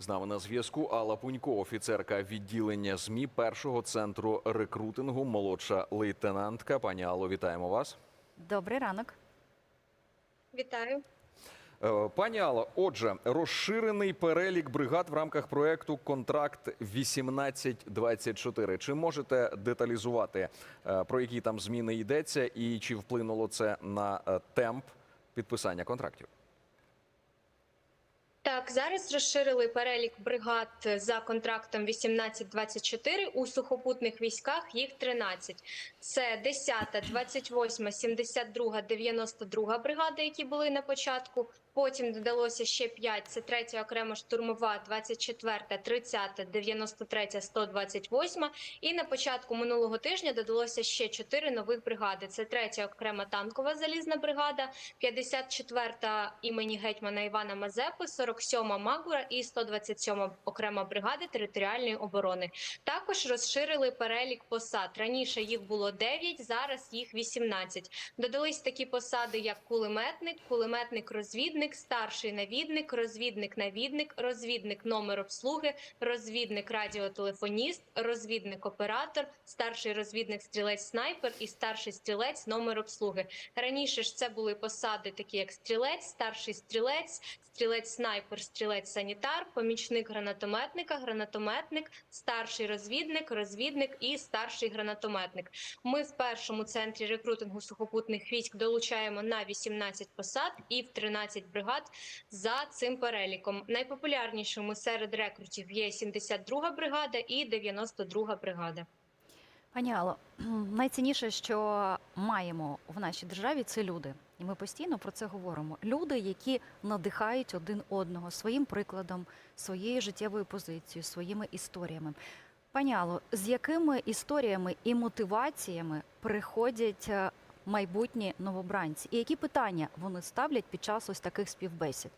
З нами на зв'язку Алла Пунько, офіцерка відділення ЗМІ першого центру рекрутингу, молодша лейтенантка. Пані Алло, вітаємо вас. Добрий ранок. Вітаю. Е, Пані Алло, отже, розширений перелік бригад в рамках проекту Контракт 1824. Чи можете деталізувати е, про які там зміни йдеться, і чи вплинуло це на е, темп підписання контрактів? Так, зараз розширили перелік бригад за контрактом 1824 у сухопутних військах. Їх 13. Це 10, 28, 72, 92 бригада, які були на початку. Потім додалося ще 5. Це 3 окрема штурмова, 24, 30, 93, 128. І на початку минулого тижня додалося ще 4 нових бригади. Це 3 окрема танкова залізна бригада, 54 імені гетьмана Івана Мазепи, 47 Магура і 127 окрема бригада територіальної оборони. Також розширили перелік посад. Раніше їх було 9, зараз їх 18. Додались такі посади, як кулеметник, кулеметник-розвідник, старший навідник, розвідник-навідник, розвідник номер обслуги, розвідник радіотелефоніст, розвідник-оператор, старший розвідник стрілець-снайпер і старший стрілець номер обслуги. Раніше ж це були посади, такі як стрілець, старший стрілець, стрілець-снайпер, стрілець-санітар, помічник гранатометника, гранатометник, старший розвідник, розвідник і старший гранатометник. Ми в першому центрі рекрутингу сухопутних військ долучаємо на 18 посад і в 13 бригад за цим переліком. Найпопулярнішими серед рекрутів є 72 бригада і 92 бригада. Пані Алло, найцінніше, що маємо в нашій державі, це люди. І ми постійно про це говоримо. Люди, які надихають один одного своїм прикладом, своєю життєвою позицією, своїми історіями. Пані Алло, з якими історіями і мотиваціями приходять е, майбутні новобранці? І які питання вони ставлять під час ось таких співбесід?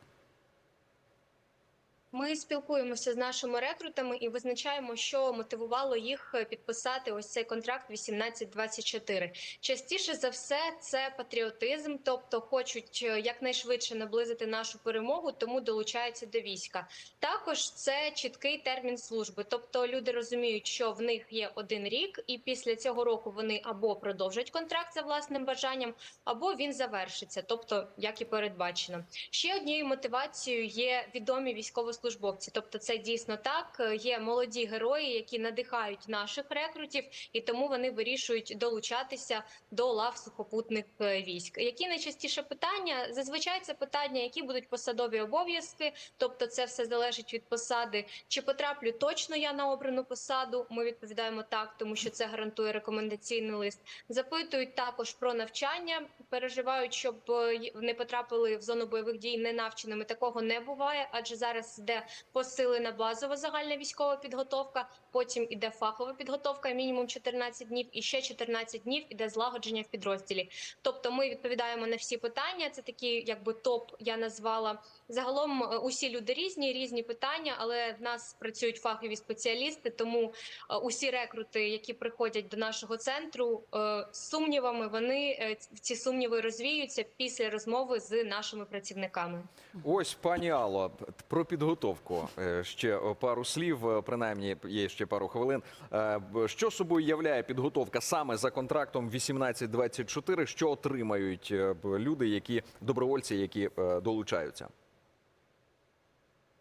Ми спілкуємося з нашими рекрутами і визначаємо, що мотивувало їх підписати ось цей контракт 1824. Частіше за все, це патріотизм, тобто хочуть е, якнайшвидше наблизити нашу перемогу, тому долучаються до війська. Також це чіткий термін служби, тобто люди розуміють, що в них є один рік, і після цього року вони або продовжать контракт за власним бажанням, або він завершиться, тобто як і передбачено. Ще однією мотивацією є відомі військовослужбовці. Тобто, це дійсно так. Є молоді герої, які надихають наших рекрутів, і тому вони вирішують долучатися до лав сухопутних е, військ. Які найчастіше питання? Зазвичай це питання, які будуть посадові обов'язки, тобто це все залежить від посади. Чи потраплю точно я на обрану посаду? Ми відповідаємо так, тому що це гарантує рекомендаційний лист. Запитують також про навчання, переживають, щоб е, не потрапили в зону бойових дій ненавченими. Такого не буває, адже зараз йде посилена базова загальна військова підготовка. Потім іде фахова підготовка, мінімум 14 днів, і ще 14 днів іде злагодження в підрозділі. Тобто, ми відповідаємо на всі питання. Це такі, якби топ я назвала. Загалом е, усі люди різні, різні питання, але в нас працюють фахові спеціалісти. Тому е, усі рекрути, які приходять до нашого центру е, сумнівами, вони ці сумніви розвіються після розмови з нашими працівниками. Ось, пані Алло, про підготовку ще пару слів, принаймні є ще пару хвилин. Що собою являє підготовка саме за контрактом 1824? Що отримають люди, які добровольці, які долучаються?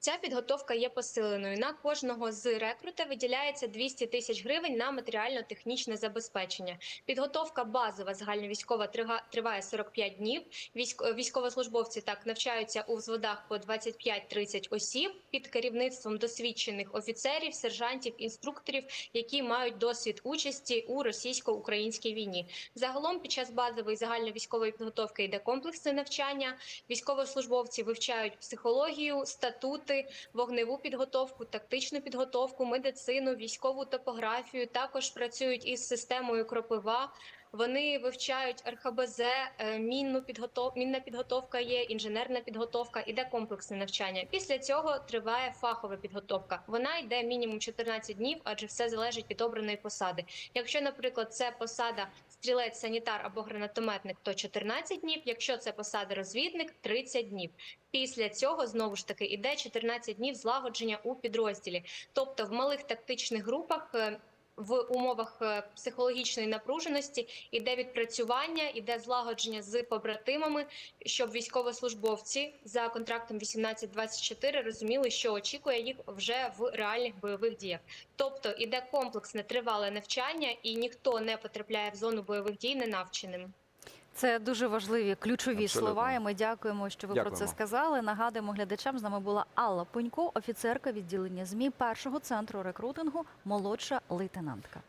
Ця підготовка є посиленою. На кожного з рекрута виділяється 200 тисяч гривень на матеріально-технічне забезпечення. Підготовка базова загальновійськова триває 45 днів. Військ- Військовослужбовці так навчаються у взводах по 25-30 осіб під керівництвом досвідчених офіцерів, сержантів, інструкторів, які мають досвід участі у російсько-українській війні. Загалом під час базової загальновійськової підготовки йде комплексне навчання. Військовослужбовці вивчають психологію, статути, вогневу підготовку, тактичну підготовку, медицину, військову топографію. Також працюють із системою кропива. Вони вивчають РХБЗ, е, мінну підготов... мінна підготовка є, інженерна підготовка, іде комплексне навчання. Після цього триває фахова підготовка. Вона йде мінімум 14 днів, адже все залежить від обраної посади. Якщо, наприклад, це посада стрілець, санітар або гранатометник, то 14 днів. Якщо це посада розвідник, 30 днів. Після цього знову ж таки іде 14 днів злагодження у підрозділі. Тобто в малих тактичних групах. В умовах е, психологічної напруженості іде відпрацювання, іде злагодження з побратимами, щоб військовослужбовці за контрактом 1824 розуміли, що очікує їх вже в реальних бойових діях. Тобто іде комплексне тривале навчання, і ніхто не потрапляє в зону бойових дій ненавченим. Це дуже важливі ключові Абсолютно. слова. І ми дякуємо, що ви про це сказали. Нагадуємо глядачам. З нами була Алла Пунько, офіцерка відділення змі першого центру рекрутингу, молодша лейтенантка.